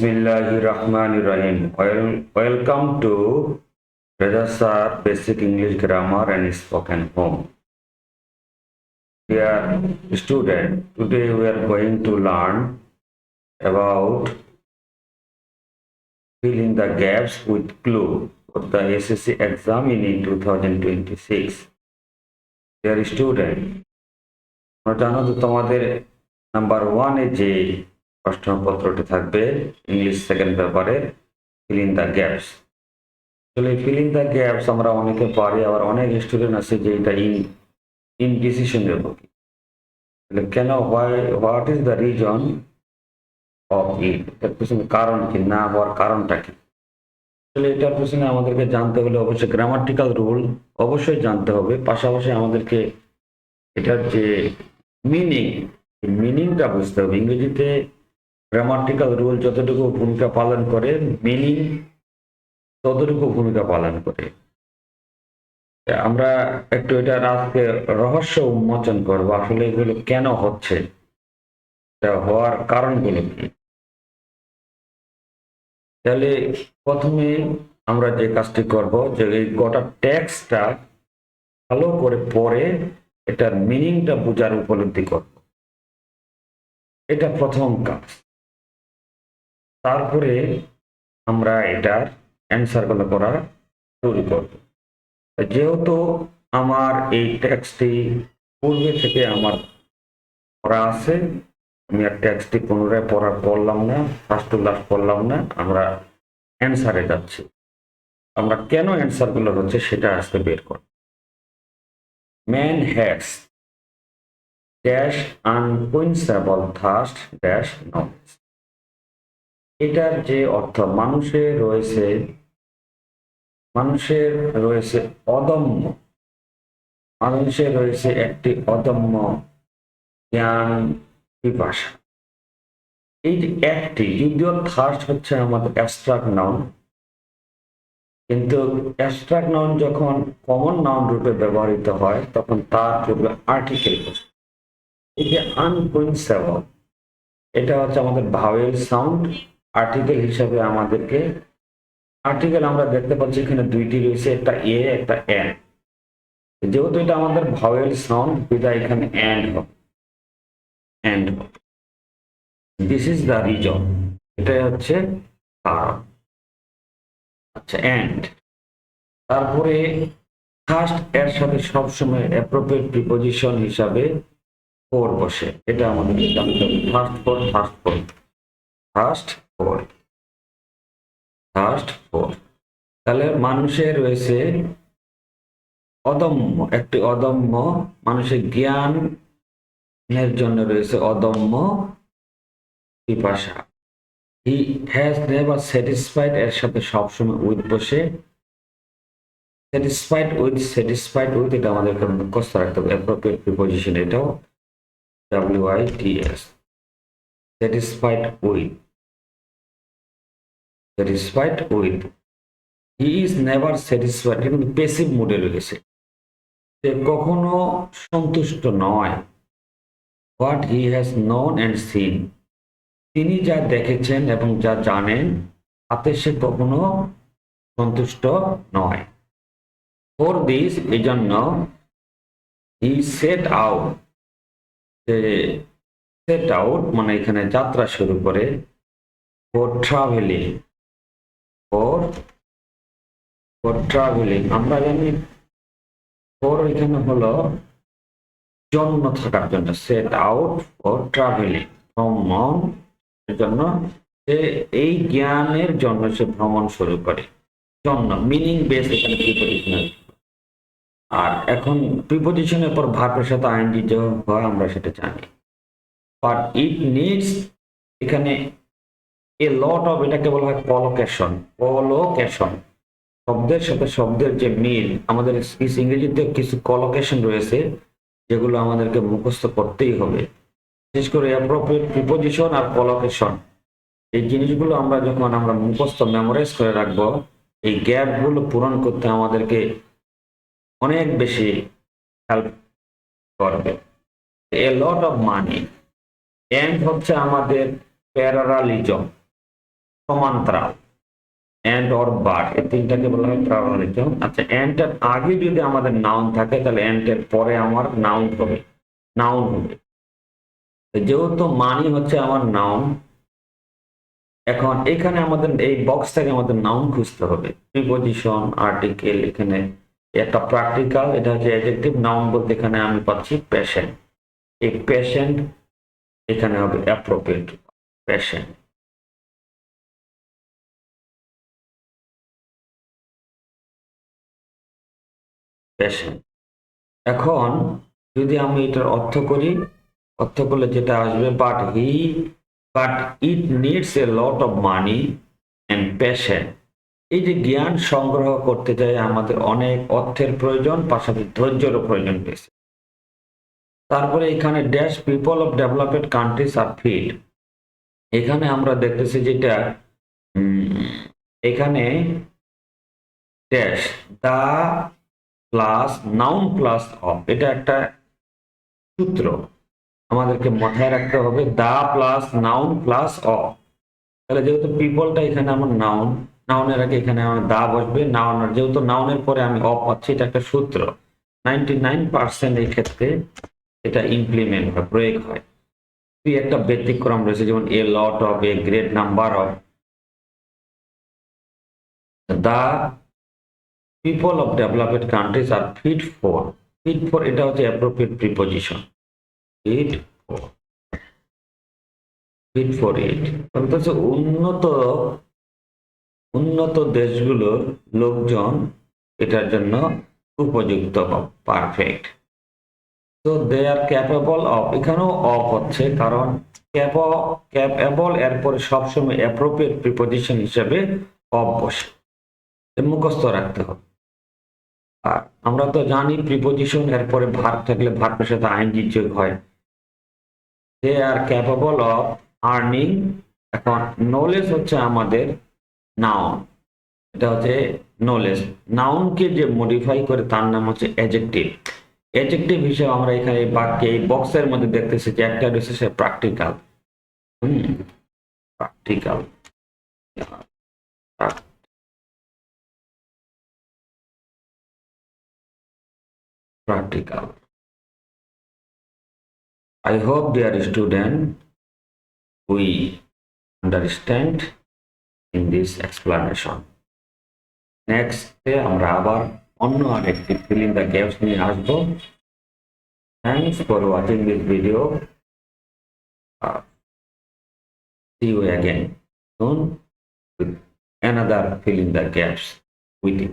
Bismillahirrahmanirrahim. Well, welcome to Reza Sir Basic English Grammar and Spoken Home. Dear student, today we are going to learn about filling the gaps with clue for the SSC exam in 2026. Dear student, তোমরা জানো তো তোমাদের number ওয়ানে যে প্রশ্নপত্রটি থাকবে English second পেপারের fill the gaps আসলে ফিল দ্য গ্যাপস আমরা অনেকে পারি আবার অনেক স্টুডেন্ট আছে যে এটা ইন ইন ডিসিশন দেবো তাহলে কেন why what is the reason of it এটার পিছনে কারণ কি, না হওয়ার কারণটা কি? আসলে এটার পিছনে আমাদেরকে জানতে হলে অবশ্যই গ্রামাটিক্যাল রুল অবশ্যই জানতে হবে, পাশাপাশি আমাদেরকে এটার যে মিনিং মিনিংটা বুঝতে হবে। ইংরেজিতে গ্রামাটিক্যাল রুল যতটুকু ভূমিকা পালন করে মিনিং ততটুকু ভূমিকা পালন করে। আমরা একটু এটা আজকে রহস্য উন্মোচন করব, আসলে এগুলো কেন হচ্ছে? হওয়ার কারণগুলো কি? তাহলে প্রথমে আমরা যে কাজটি করব, যে এই গোটা ট্যাক্সটা ভালো করে পড়ে এটার মিনিংটা বোঝার উপলব্ধি করব। এটা প্রথম কাজ। তারপরে আমরা এটার অ্যান্সারগুলো করা শুরু করব। যেহেতু আমার এই ট্যাক্সটি পূর্বে থেকে আমার পড়া আছে, আমি আর ট্যাক্সটি পুনরায় পড়া পড়লাম না ফার্স্ট টু লাস্ট পড়লাম না, আমরা অ্যান্সারে যাচ্ছি। আমরা কেন অ্যান্সারগুলো হচ্ছে সেটা আজকে বের করব। Man has dash unquenchable thirst dash knowledge এটার যে অর্থ মানুষের রয়েছে মানুষের রয়েছে অদম্য। মানুষের রয়েছে একটি অদম্য জ্ঞান পিপাসা। এই যে একটি, যদিও থার্স্ট হচ্ছে আমাদের অ্যাবস্ট্রাক্ট নাউন কিন্তু অ্যাবস্ট্রাক্ট নাউন যখন কমন নাউন রূপে ব্যবহৃত হয়, তখন তার পূর্বে আর্টিকেল এই যে আনকুইন্সেবল এটা হচ্ছে আমাদের ভাওয়েল সাউন্ড আর্টিকেল হিসাবে আমাদেরকে আর্টিকেল আমরা দেখতে পাচ্ছি এখানে দুইটি রয়েছে, একটা এ একটা এন যেহেতু এটা আমাদের ভাওয়েল সাউন্ড বিদায় এখানে এন্ড হবে। অ্যান্ড হবে। দিস ইজ দ্য রিজন এটাই হচ্ছে কারণ আচ্ছা এন্ড তারপরে ফার্স্ট এর সাথে সবসময় অ্যাপ্রোপ্রিয়েট প্রিপোজিশন হিসাবে ফোর বসে। এটা আমাদের জানতে হবে। Thirst for thirst for thirst for thirst for তাহলে মানুষের রয়েছে অদম্য, একটি অদম্য মানুষের জ্ঞানের জন্য রয়েছে অদম্য পিপাসা। হি হ্যাজ নেভার স্যাটিসফাইড এর সাথে সবসময় উইথ বসে। স্যাটিসফাইড উইথ স্যাটিসফাইড উইথ এটা আমাদেরকে মুখস্থ রাখতে হবে। অ্যাপ্রোপ্রিয়েট প্রিপোজিশন এটাও W I T S satisfied with satisfied with he is never satisfied কিন্তু পেসিভ মুডে রয়েছে। সে কখনো সন্তুষ্ট নয়। What he has known and seen তিনি যা দেখেছেন এবং যা জানেন, তাতে সে কখনো সন্তুষ্ট নয়। ফর দিস এই জন্য হি সেট আউট যে সেট আউট মানে এখানে যাত্রা শুরু করে for travelling for for travelling আমরা জানি ফর এখানে হলো জন্ম থাকার জন্য সেট আউট ফর ট্রাভেলিং ভ্রমণ জন্য। সে এই জ্ঞানের জন্য সে ভ্রমণ শুরু করে। জন্য মিনিং বেস এখানে প্রিপোজিশন আর এখন প্রিপোজিশনের পর ভার্বের সাথে আইনজি যে হয়, আমরা সেটা জানি। বাট ইট নিডস এখানে এ লট অফ এটাকে বলা হয় কলোকেশন কলোকেশন শব্দের সাথে শব্দের যে মিল, আমাদের ইংরেজিতে কিছু কলোকেশন রয়েছে, যেগুলো আমাদেরকে মুখস্থ করতেই হবে। বিশেষ করে অ্যাপ্রোপ্রিয়েট প্রিপোজিশন আর কলোকেশন এই জিনিসগুলো আমরা যখন আমরা মুখস্থ মেমোরাইজ করে রাখব, এই গ্যাপগুলো পূরণ করতে আমাদেরকে অনেক বেশি হেল্প করবে। A lot of money and হচ্ছে আমাদের প্যারালিজম সমান্তরাল। অ্যান্ড অর বাট এই তিনটাকে বলা হয় প্যারালিজম আচ্ছা অ্যান্ডের আগে যদি আমাদের নাউন থাকে, তাহলে অ্যান্ডের পরে আমার নাউন হবে। নাউন হবে। যেহেতু মানি হচ্ছে আমার নাউন এখন এখানে আমাদের, এই বক্স থেকে আমাদের নাউন খুঁজতে হবে। প্রিপোজিশন আর্টিকেল এখানে একটা প্র্যাকটিক্যাল এটা হচ্ছে অ্যাডজেক্টিভ নাউন বলতে এখানে আমি পাচ্ছি পেশেন্ট এই পেশেন্ট এখানে হবে অ্যাপ্রোপ্রিয়েট পেশেন্ট পেশেন্ট এখন যদি আমি এটার অর্থ করি, অর্থ করলে যেটা আসবে but he but it needs a lot of money and patient এই যে জ্ঞান সংগ্রহ করতে চাই, আমাদের অনেক অর্থের প্রয়োজন, পাশাপাশি ধৈর্যেরও প্রয়োজন বেশি তারপরে এখানে dash people of developed countries are fit এখানে আমরা দেখতেছি যেটা এখানে dash the plus noun plus of এটা একটা সূত্র। আমাদেরকে মাথায় রাখতে হবে the plus noun plus of তাহলে যেহেতু পিপলটা এখানে আমার নাউন নাউনের আগে এখানে আমার দা বসবে নাউন যেহেতু নাউনের পরে আমি অফ পাচ্ছি, এটা একটা সূত্র। নাইনটি নাইন পার্সেন্ট এই ক্ষেত্রে এটা ইমপ্লিমেন্ট হয় প্রয়োগ হয়। দুই একটা ব্যতিক্রম রয়েছে, যেমন a lot of a great number of the people of developed countries are fit for fit for এটা হচ্ছে appropriate preposition fit for fit for it হচ্ছে উন্নত উন্নত দেশগুলোর লোকজন এটার জন্য উপযুক্ত পারফেক্ট তো দে আর ক্যাপেবল অফ এখানেও অফ হচ্ছে কারণ ক্যাপ ক্যাপেবল এরপরে সবসময় অ্যাপ্রোপ্রিয়েট প্রিপোজিশন হিসেবে অফ বসে। মুখস্থ রাখতে হবে। আর আমরা তো জানি প্রিপোজিশন এরপরে ভার থাকলে ভার্বের সাথে আইনজি যোগ হয়। They are capable of earning এখন নলেজ হচ্ছে আমাদের নাউন এটা হচ্ছে নলেজ নাউনকে যে মডিফাই করে তার নাম হচ্ছে অ্যাজেক্টিভ অ্যাজেক্টিভ হিসেবে আমরা এখানে বাক্যে, এই বক্সের মধ্যে দেখতেছি যে একটা রয়েছে, সে practical hmm practical practical. I hope dear student we understand in this explanation. Next আমরা আবার অন্য আরেকটি fill in the gaps নিয়ে আসব Thanks for watching this video. Uh, see you again soon with another fill in the gaps with you.